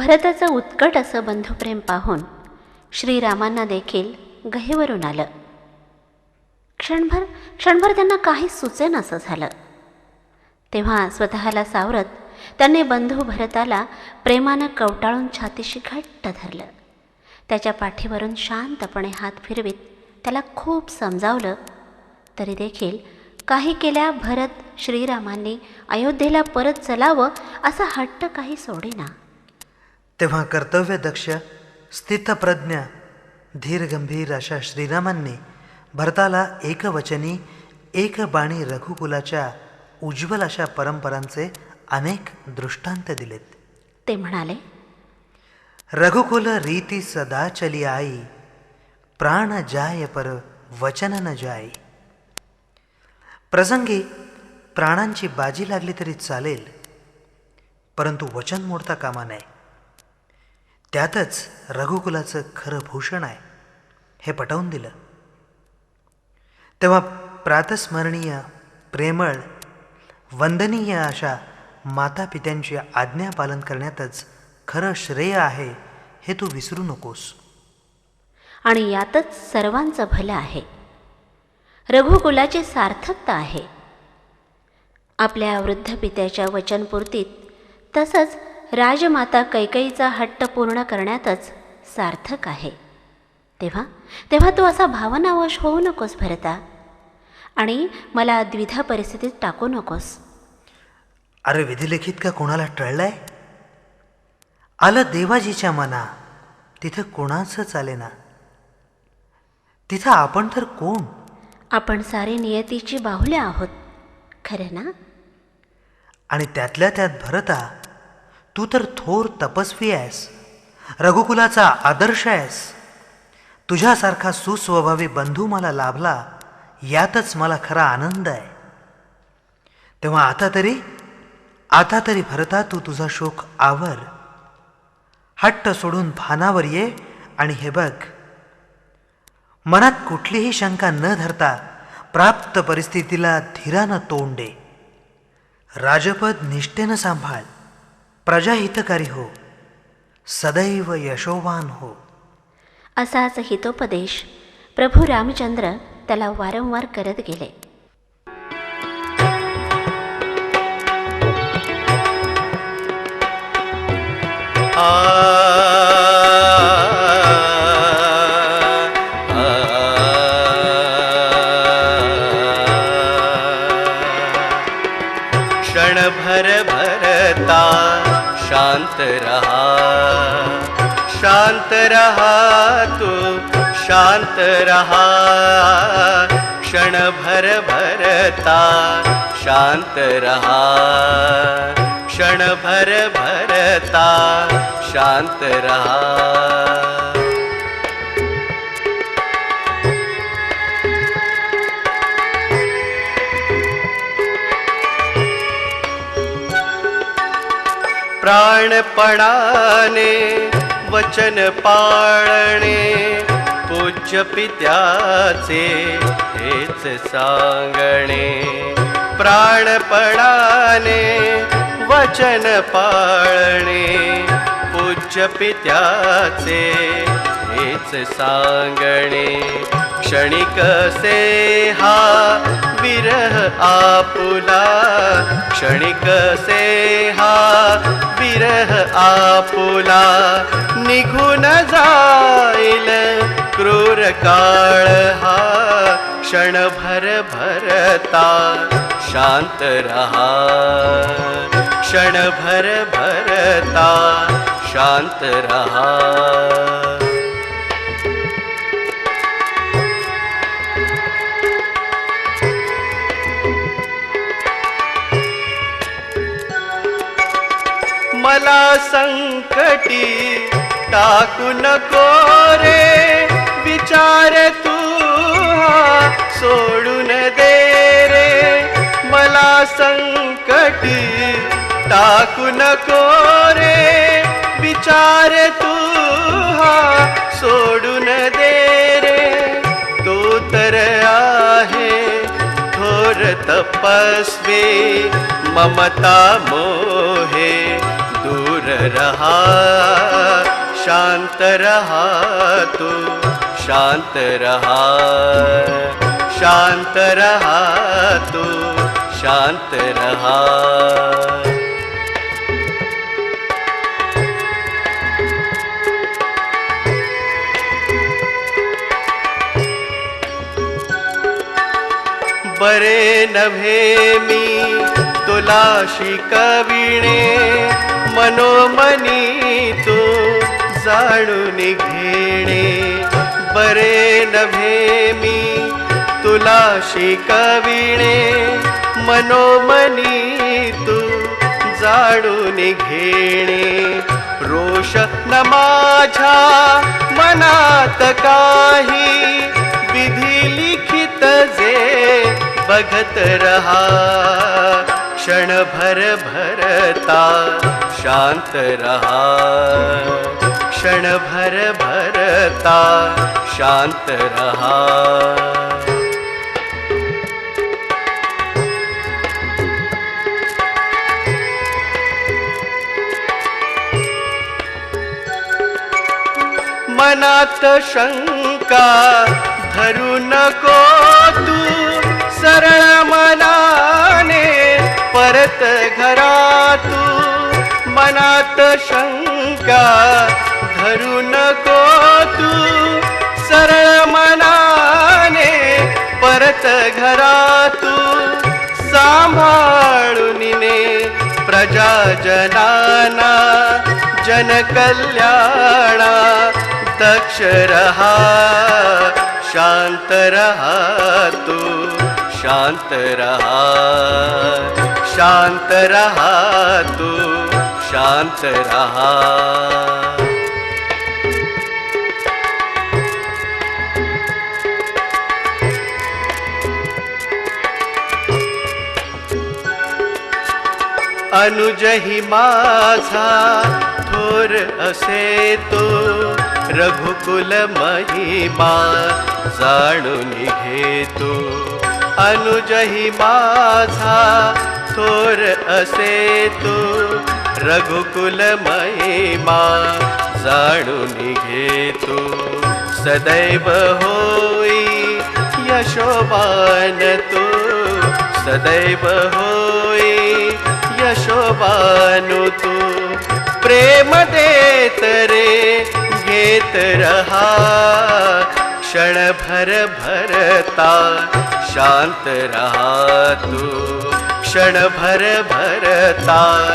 भरताचं उत्कट असं बंधुप्रेम पाहून श्रीरामांना देखील गहेवरून आलं. क्षणभर क्षणभर त्यांना काही सुचेन असं झालं. तेव्हा स्वतःला सावरत त्यांनी बंधू भरताला प्रेमानं कवटाळून छातीशी घट्ट धरलं. त्याच्या पाठीवरून शांतपणे हात फिरवीत त्याला खूप समजावलं तरी देखील काही केल्या भरत श्रीरामांनी अयोध्येला परत चलावं असा हट्ट काही सोडेना. तेव्हा कर्तव्यदक्ष स्थितप्रज्ञ धीरगंभीर अशा श्रीरामांनी भरताला एकवचनी एक बाणी रघुकुलाच्या उज्ज्वल अशा परंपरांचे अनेक दृष्टांत दिलेत. ते म्हणाले रघुकुल रीती सदा चली आई प्राण जाय पर वचन न जाय. प्रसंगी प्राणांची बाजी लागली तरी चालेल परंतु वचन मोडता कामा नये. त्यातच रघुकुलाचं खरं भूषण आहे हे पटवून दिलं. तेव्हा प्रातस्मरणीय प्रेमळ वंदनीय अशा मातापित्यांची आज्ञा पालन करण्यातच खरं श्रेय आहे हे तू विसरू नकोस. आणि यातच सर्वांचं भलं आहे. रघुकुलाची सार्थकता आहे. आपल्या वृद्ध पित्याच्या वचनपूर्तीत तसंच राजमाता कैकईचा हट्ट पूर्ण करण्यातच सार्थक आहे. तेव्हा तेव्हा तू असा भावनावश होऊ नकोस भरता. आणि मला द्विधा परिस्थितीत टाकू नकोस. अरे विधिलिखित का कोणाला टळलंय? आलं देवाजीच्या मना. तिथं कोणाचं चालेना तिथं आपण तर कोण? आपण सारे नियतीची बाहुले आहोत. खरं ना? आणि त्यातल्या त्यात भरता तू तर थोर तपस्वी आहेस रघुकुलाचा आदर्श आहेस. तुझ्यासारखा सुस्वभावी बंधू मला लाभला यातच मला खरा आनंद आहे. तेव्हा आता तरी आता तरी भरता तू तुझा शोक आवर. हट्ट सोडून भानावर ये आणि हे बघ. मनात कुठलीही शंका न धरता प्राप्त परिस्थितीला धीरानं तोंड दे. राजपद निष्ठेनं सांभाळ. प्रजाहितकारी हो सदैव यशोवान हो. असाच हितोपदेश प्रभू रामचंद्र त्याला वारंवार करत गेले. क्षणभर शांत रहा तू शांत रहा। क्षणभर भरता शांत रहा। क्षणभर भरता शांत रहा। प्राणपणाने वचन पाळणे पूज्य पित्याचे हेच सांगणे. प्राणपणाने वचन पाळणे पूज्य पित्याचे हेच सांगणे. क्षणिक से हा विरह आपुला. क्षणिक से हा विरह आपुला. निघून जाईल क्रूर काळ हा. क्षणभर भरता शांत रहा. क्षणभर भरता शांत रहा. मला संकटी टाकू नको रे विचार तू सोडून दे रे. मला संकटी टाकू नको रे विचार तू हा सोडून दे रे. तो तर आहे थोर तपस्वी ममता मोहे. रहा शांत रहा तू शांत रहा शांत रहा तू शांत रहा। बरे नव्हे मी तुला शिकविणे मनोमनी तू जाणून घेणे. बरे नव्हे मी तुला शिकविणे मनोमनी तू जाणून घेणे. रोष न माझ्या मनात काही विधी लिखित जे बघत रहा. क्षणभर भरता, शांत रहा। क्षणभर भरता, शांत रहा। मनात शंका, धरू नको तू सरळ मनाने परत घरा मनात शंका धरू नको तू. सरळ मनाने परत घरा तू सांभाळून ने प्रजाजनाना जनकल्याणा दक्ष रहा शांत रहा तू. शांत रहा शांत रहा तू शांत रहा। अनुजही माझा थोर असे तो रघुकुल महिमा जाणून घेतो अनुजही माझा थोर असे तू. रघुकुल महिमा जाणून घेतो सदैव होई यशोबान तू. सदैव होई यशोबानु तू. प्रेम देत रे घेत रहा. क्षणभर भरता, शांत रहा तू। क्षणभर भरता,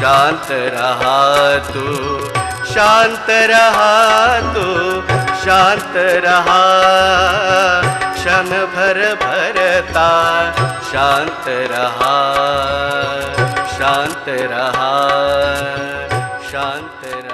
शांत रहा तू। शांत रहा तू, शांत रहा। क्षणभर भरता, शांत रहा। शांत रहा शांत रहा।